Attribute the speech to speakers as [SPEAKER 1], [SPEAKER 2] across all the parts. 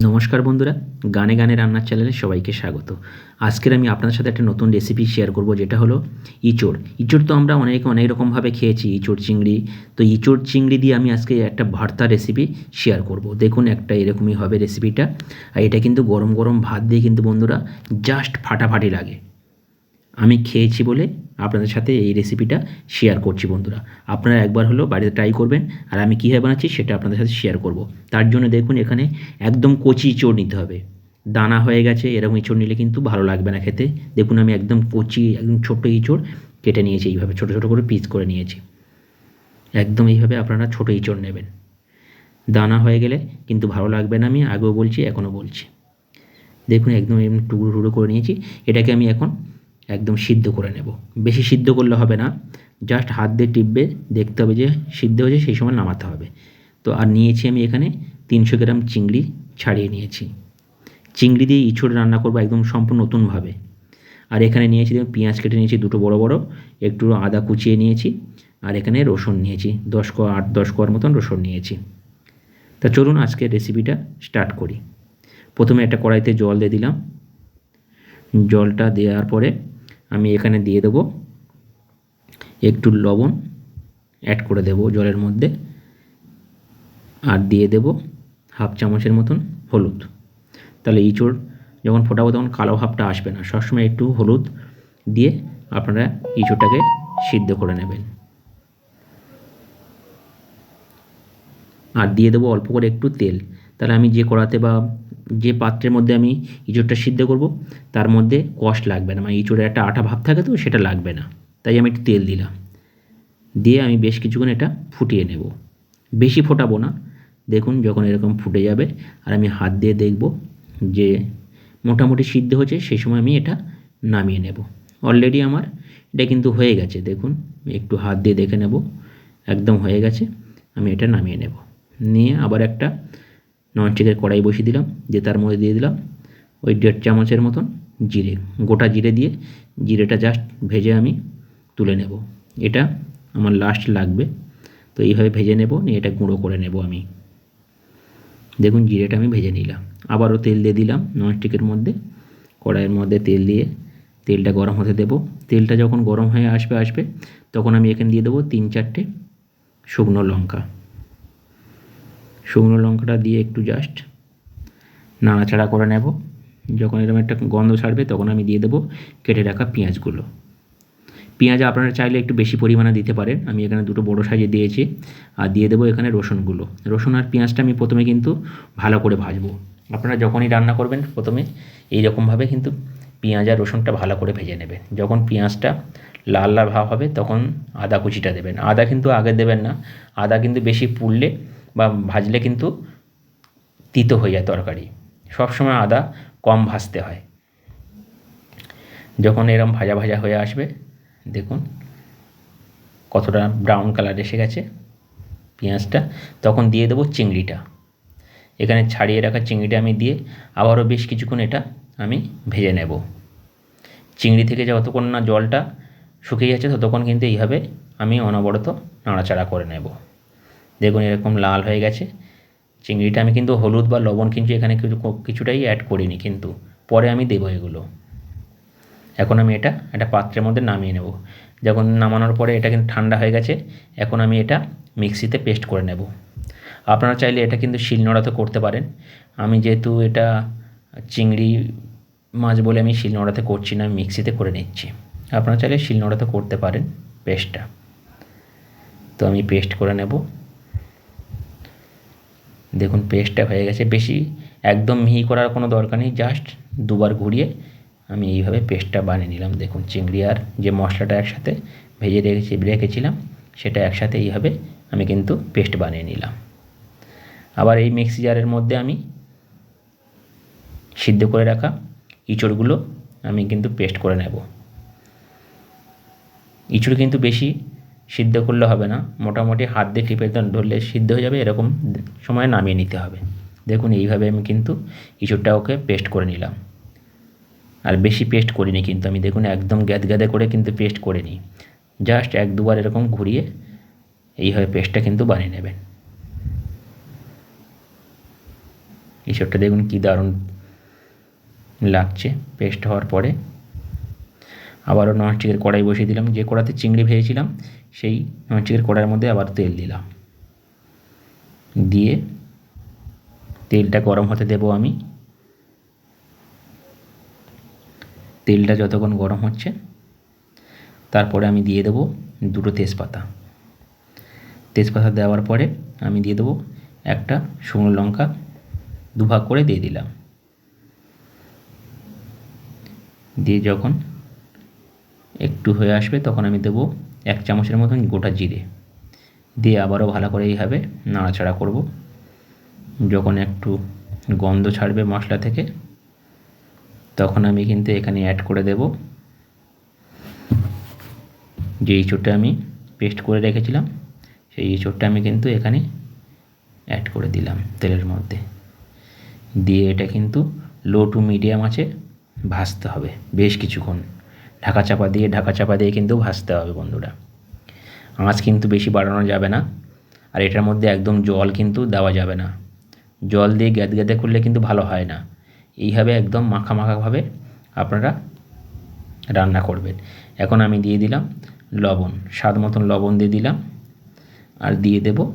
[SPEAKER 1] নমস্কার বন্ধুরা, গানে গানে রান্নার চ্যানেলে সবাইকে স্বাগত। আজকের আমি আপনাদের সাথে একটা নতুন রেসিপি শেয়ার করব, যেটা হলো ইঁচড়। ইঁচড় তো আমরা অনেক অনেক রকমভাবে খেয়েছি, ইঁচড় চিংড়ি। তো ইঁচড় চিংড়ি দিয়ে আমি আজকে একটা ভর্তা রেসিপি শেয়ার করব। দেখুন একটা এরকমই হবে রেসিপিটা আর এটা কিন্তু গরম গরম ভাত দিয়ে কিন্তু বন্ধুরা জাস্ট ফাটাফাটি লাগে। আমি খেয়েছি বলে আপনাদের সাথে এই রেসিপিটা শেয়ার করছি বন্ধুরা। আপনারা একবার হলো বাড়িতে ট্রাই করবেন, আর আমি কীভাবে বানাচ্ছি সেটা আপনাদের সাথে শেয়ার করব। তার জন্য দেখুন এখানে একদম কচি ইঁচড় নিতে হবে। দানা হয়ে গেছে, এরকম ইঁচড় নিলে কিন্তু ভালো লাগবে না খেতে। দেখুন আমি একদম কচি, একদম ছোট্ট ইঁচড় কেটে নিয়েছি এইভাবে, ছোটো ছোটো করে পিস করে নিয়েছি। একদম এইভাবে আপনারা ছোটো ইঁচড় নেবেন। দানা হয়ে গেলে কিন্তু ভালো লাগবে না, আমি আগেও বলছি, এখনও বলছি। দেখুন একদম এমনি টুকরো টুকরো করে নিয়েছি। এটাকে আমি এখন একদম সিদ্ধ করে নেব। বেশি সিদ্ধ করলে হবে না জাস্ট হাত দিয়ে টিপবে, দেখতে হবে যে সিদ্ধ হয়েছে, সেই সময় নামাতে হবে। তো আর নিয়েছি আমি এখানে তিনশো গ্রাম চিংড়ি ছাড়িয়ে নিয়েছি। চিংড়ি দিয়ে ইঁচড় রান্না করব একদম সম্পূর্ণ নতুনভাবে। আর এখানে নিয়েছি দেখুন, পেঁয়াজ কেটে নিয়েছি দুটো বড় বড়, একটু আদা কুচিয়ে নিয়েছি, আর এখানে রসুন নিয়েছি, দশ কোয়া আট, দশ কোয়ার মতন রসুন নিয়েছি। তা চলুন আজকে রেসিপিটা স্টার্ট করি। প্রথমে একটা কড়াইতে জল দিয়ে দিলাম। জলটা দেওয়ার পরে আমি এখানে দিয়ে দেবো একটু লবণ অ্যাড করে দেবো জলের মধ্যে, আর দিয়ে দেব হাফ চামচের মতন হলুদ। তাহলে ইঁচড় যখন ফোটাবো তখন কালো ভাবটা আসবে না। সবসময় একটু হলুদ দিয়ে আপনারা ইঁচড়টাকে সিদ্ধ করে নেবেন। আর দিয়ে দেবো অল্প করে একটু তেল। তাহলে আমি যে কড়াতে বা যে পাত্রের মধ্যে আমি ইঁচড়টা সিদ্ধ করব, তার মধ্যে কষ্ট লাগবে না। মানে ইঁচড়ের একটা আটা ভাব থাকে তো, সেটা লাগবে না। তাই আমি একটু তেল দিলাম। দিয়ে আমি বেশ কিছুক্ষণ এটা ফুটিয়ে নেব। বেশি ফোটাবো না। দেখুন যখন এরকম ফুটে যাবে, আর আমি হাত দিয়ে দেখব যে মোটামুটি সিদ্ধ হয়েছে, সেই সময় আমি এটা নামিয়ে নেব। অলরেডি আমার এটা কিন্তু হয়ে গেছে। দেখুন, একটু হাত দিয়ে দেখে নেব। একদম হয়ে গেছে। আমি এটা নামিয়ে নেব। নিয়ে আবার একটা ননস্টিকের কড়াই বসিয়ে দিলাম, দিয়ে তার মধ্যে দিয়ে দিলাম ওই দেড় চামচের মতন জিরে, গোটা জিরে দিয়ে জিরেটা জাস্ট ভেজে আমি তুলে নেব। এটা আমার লাস্ট লাগবে। তো এইভাবে ভেজে নেব, নিয়ে এটা গুঁড়ো করে নেব আমি। দেখুন জিরেটা আমি ভেজে নিলাম। আবারও তেল দিয়ে দিলাম ননস্টিকের মধ্যে। কড়াইয়ের মধ্যে তেল দিয়ে তেলটা গরম হতে দেবো। তেলটা যখন গরম হয়ে আসবে আসবে, তখন আমি এখানে দিয়ে দেবো তিন চারটে শুকনো লঙ্কা। শুকনো লঙ্কাটা দিয়ে একটু জাস্ট নাড়াচাড়া করে নেব। যখন এরকম একটা গন্ধ ছাড়বে, তখন আমি দিয়ে দেবো কেটে রাখা পেঁয়াজগুলো। পেঁয়াজ আপনারা চাইলে একটু বেশি পরিমাণে দিতে পারেন। আমি এখানে দুটো বড়ো সাইজে দিয়েছি। আর দিয়ে দেবো এখানে রসুনগুলো। রসুন আর পেঁয়াজটা আমি প্রথমে কিন্তু ভালো করে ভাজবো। আপনারা যখনই রান্না করবেন প্রথমে এই রকমভাবে কিন্তু পেঁয়াজ আর রসুনটা ভালো করে ভেজে নেবেন। যখন পেঁয়াজটা লাল লাল ভাব হবে, তখন আদা কুচিটা দেবেন। আদা কিন্তু আগে দেবেন না। আদা কিন্তু বেশি পুড়লে বা ভাজলে কিন্তু তিতো হয়ে যায় তরকারি। সবসময় আদা কম ভাজতে হয়। যখন এরম ভাজা ভাজা হয়ে আসবে, দেখুন কতটা ব্রাউন কালার এসে গেছে পেঁয়াজটা। তখন দিয়ে দেবো চিংড়িটা। এখানে ছাড়িয়ে রাখা চিংড়িটা আমি দিয়ে আবারও বেশ কিছুক্ষণ এটা আমি ভেজে নেব। চিংড়ি থেকে যতক্ষণ না জলটা শুকিয়ে যাচ্ছে, ততক্ষণ কিন্তু এইভাবে আমি অনবরত নাড়াচাড়া করে নেব। দেখুন এরকম লাল হয়ে গেছে। চিংড়িটা আমি কিন্তু হলুদ বা লবণ কিন্তু এখানে কিছু, কিছুটাই অ্যাড করিনি কিন্তু। পরে আমি দেবো এগুলো। এখন আমি এটা, একটা পাত্রের মধ্যে নামিয়ে নেব। যখন নামানোর পরে এটা কিন্তু ঠান্ডা হয়ে গেছে, এখন আমি এটা মিক্সিতে পেস্ট করে নেব। আপনারা চাইলে এটা কিন্তু শিলনোড়াতে করতে পারেন। আমি যেহেতু এটা চিংড়ি মাছ বলে আমি শিলনোড়াতে করছি না, আমি মিক্সিতে করে নিচ্ছি। আপনারা চাইলে শিলনোড়াতে করতে পারেন পেস্টটা। তো আমি পেস্ট করে নেব। দেখুন পেস্টটা হয়ে গেছে। বেশি একদম মিহি করার কোনো দরকার নেই। জাস্ট দুবার ঘুরিয়ে আমি এইভাবে পেস্টটা বানিয়ে নিলাম। দেখুন চিংড়ি আর যে মশলাটা একসাথে ভেজে রেখেছি, রেখেছিলাম, সেটা একসাথে এইভাবে আমি কিন্তু পেস্ট বানিয়ে নিলাম। আবার এই মিক্সি জারের মধ্যে আমি সিদ্ধ করে রাখা ইঁচড়গুলো আমি কিন্তু পেস্ট করে নেব। ইঁচড় কিন্তু বেশি সিদ্ধ করলে হবে না। মোটামুটি হাত দিয়ে টিপে ধরলে সিদ্ধ হয়ে যাবে, এরকম সময় নামিয়ে নিতে হবে। দেখুন, এইভাবে আমি কিন্তু ইঁচড়টা ওকে পেস্ট করে নিলাম। আর বেশি পেস্ট করিনি কিন্তু, আমি দেখুন একদম গ্যাদ গ্যাদে করে কিন্তু পেস্ট করিনি জাস্ট এক দুবার এরকম ঘুরিয়ে এইভাবে পেস্টটা কিন্তু বানিয়ে নেবেন। এসবটা দেখুন কী দারুণ লাগছে। পেস্ট হওয়ার পরে আবারও ননস্টিকের কড়াই বসিয়ে দিলাম। যে কড়াতে চিংড়ি ভেজেছিলাম, সেই ননস্টিকের কড়াইয়ের মধ্যে আবার তেল দিলাম। দিয়ে তেলটা গরম হতে দেবো আমি। তেলটা যতক্ষণ গরম হচ্ছে, তারপরে আমি দিয়ে দেবো দুটো তেজপাতা। তেজপাতা দেওয়ার পরে আমি দিয়ে দেবো একটা শুকনো লঙ্কা দুভাগ করে দিয়ে দিলাম। দিয়ে যখন একটু হয়ে আসবে, তখন আমি দেবো এক চামচের মতন গোটা জিরে। দিয়ে আবারও ভালো করে এইভাবে নাড়াচাড়া করব। যখন একটু গন্ধ ছাড়বে মশলা থেকে, তখন আমি কিন্তু এখানে অ্যাড করে দেব। যে ইঁচড়টা আমি পেস্ট করে রেখেছিলাম, সেই ইঁচড়টা আমি কিন্তু এখানে অ্যাড করে দিলাম তেলের মধ্যে। দিয়ে এটা কিন্তু লো টু মিডিয়াম আছে, ভাজতে হবে বেশ কিছুক্ষণ। ঢাকা চাপা দিয়ে ঢাকা চাপা দিয়ে কিন্তু ভাজতে হবে বন্ধুরা। আঁচ কিন্তু বেশি বাড়ানো যাবে না আর এটার মধ্যে একদম জল কিন্তু দেওয়া যাবে না। জল দিয়ে গ্যাদ গ্যাদে করলে কিন্তু ভালো হয় না। এইভাবে একদম মাখা মাখাভাবে আপনারা রান্না করবেন। এখন আমি দিয়ে দিলাম লবণ, স্বাদ মতন লবণ দিয়ে দিলাম আর দিয়ে দেব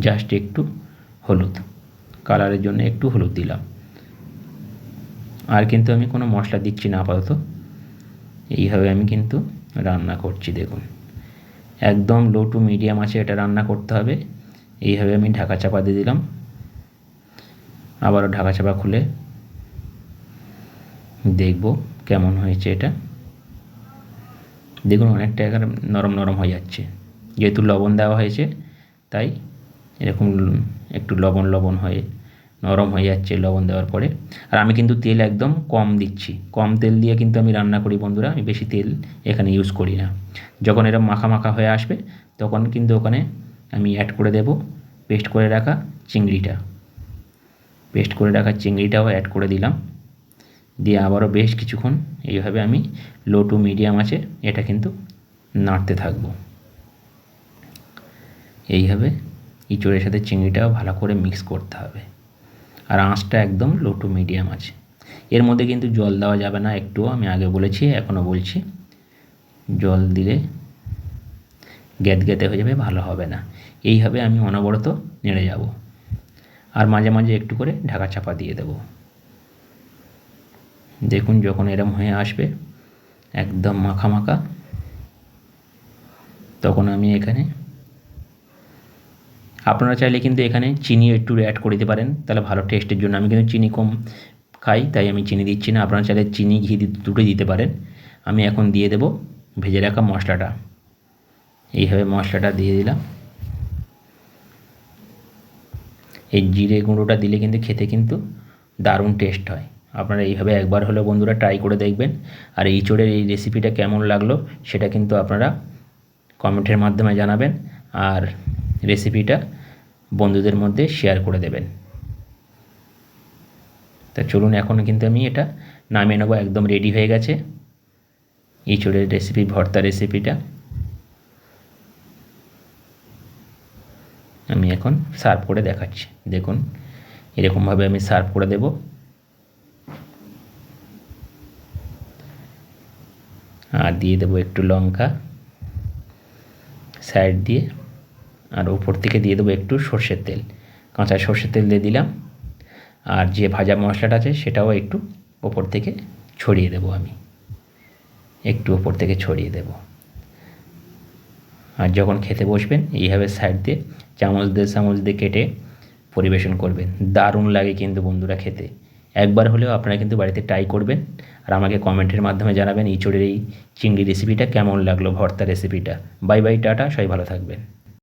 [SPEAKER 1] জাস্ট একটু হলুদ। কালারের জন্য একটু হলুদ দিলাম। আর কিন্তু আমি কোনো মশলা দিচ্ছি না আপাতত। এইভাবে আমি কিন্তু রান্না করছি, দেখুন। একদম লো টু মিডিয়াম আছে এটা রান্না করতে হবে। এইভাবে আমি ঢাকা চাপা দিয়ে দিলাম। আবারও ঢাকা চাপা খুলে দেখব কেমন হয়েছে এটা। দেখুন, অনেকটা এখানে নরম নরম হয়ে যাচ্ছে। যেহেতু লবণ দেওয়া হয়েছে, তাই এরকম একটু লবণ লবণ হয়ে নরম হয়ে যাচ্ছে লবণ দেওয়ার পরে। আর আমি কিন্তু তেল একদম কম দিচ্ছি। কম তেল দিয়ে কিন্তু আমি রান্না করি বন্ধুরা, আমি বেশি তেল এখানে ইউজ করি না। যখন এরকম মাখা মাখা হয়ে আসবে, তখন কিন্তু ওখানে আমি অ্যাড করে দেব পেস্ট করে রাখা চিংড়িটা। পেস্ট করে রাখা চিংড়িটাও অ্যাড করে দিলাম। দিয়ে আবারও বেশ কিছুক্ষণ এইভাবে আমি লো টু মিডিয়াম আছে, এটা কিন্তু নাড়তে থাকব। এইভাবে ইঁচড়ের সাথে চিংড়িটাও ভালো করে মিক্স করতে হবে। আর আঁচটা একদম লো টু মিডিয়াম আছে। এর মধ্যে কিন্তু জল দেওয়া যাবে না, একটুও আমি আগে বলেছি, এখনও বলছি। জল দিলে গ্যাদ গ্যাতে হয়ে যাবে, ভালো হবে না। এইভাবে আমি অনবরত নেড়ে যাব। আর মাঝে মাঝে একটু করে ঢাকা চাপা দিয়ে দেব। দেখুন যখন এরম হয়ে আসবে, একদম মাখা মাখা, তখন আমি এখানে আপনারা চাইলে কিন্তু এখানে চিনি একটু অ্যাড করে দিতে পারেন, তাহলে ভালো টেস্টের জন্য। আমি কিন্তু চিনি কম খাই, তাই আমি চিনি দিচ্ছি না। আপনারা চাইলে চিনি ঘি দুটোই দিতে পারেন। আমি এখন দিয়ে দেব ভেজে রাখা মশলাটা। এইভাবে মশলাটা দিয়ে দিলাম। এই জিরে গুঁড়োটা দিলে কিন্তু খেতে কিন্তু দারুণ টেস্ট হয়। আপনারা এইভাবে একবার হলেও বন্ধুরা ট্রাই করে দেখবেন। আর এই চোরের এই রেসিপিটা কেমন লাগল, সেটা কিন্তু আপনারা কমেন্টের মাধ্যমে জানাবেন। আর রেসিপিটা বন্ধুদের মধ্যে শেয়ার করে দেবেন। তা চলুন, এখন কিন্তু আমি এটা নামিয়ে নেব, একদম রেডি হয়ে গেছে। ইঁচড়ের রেসিপি ভর্তা রেসিপিটা আমি এখন সার্ভ করে দেখাচ্ছি। দেখুন, এরকমভাবে আমি সার্ভ করে দেব। আর দিয়ে দেবো একটু লঙ্কা সাইড দিয়ে। আর উপর থেকে দিয়ে দেবো একটু সর্ষের তেল। কাঁচা সর্ষের তেল দিয়ে দিলাম। আর যে ভাজা মশলাটা আছে সেটাও একটু ওপর থেকে ছড়িয়ে দেবো আমি। একটু ওপর থেকে ছড়িয়ে দেব। আর যখন খেতে বসবেন, এইভাবে সাইড দিয়ে চামচ দিয়ে চামচ দিয়ে কেটে পরিবেশন করবেন। দারুণ লাগে কিন্তু বন্ধুরা খেতে। একবার হলেও আপনারা কিন্তু বাড়িতে ট্রাই করবেন আর আমাকে কমেন্টের মাধ্যমে জানাবেন ইঁচড়ের এই চিংড়ি রেসিপিটা কেমন লাগল, ভর্তা রেসিপিটা বাই বাই টাটা, সবাই ভালো থাকবেন।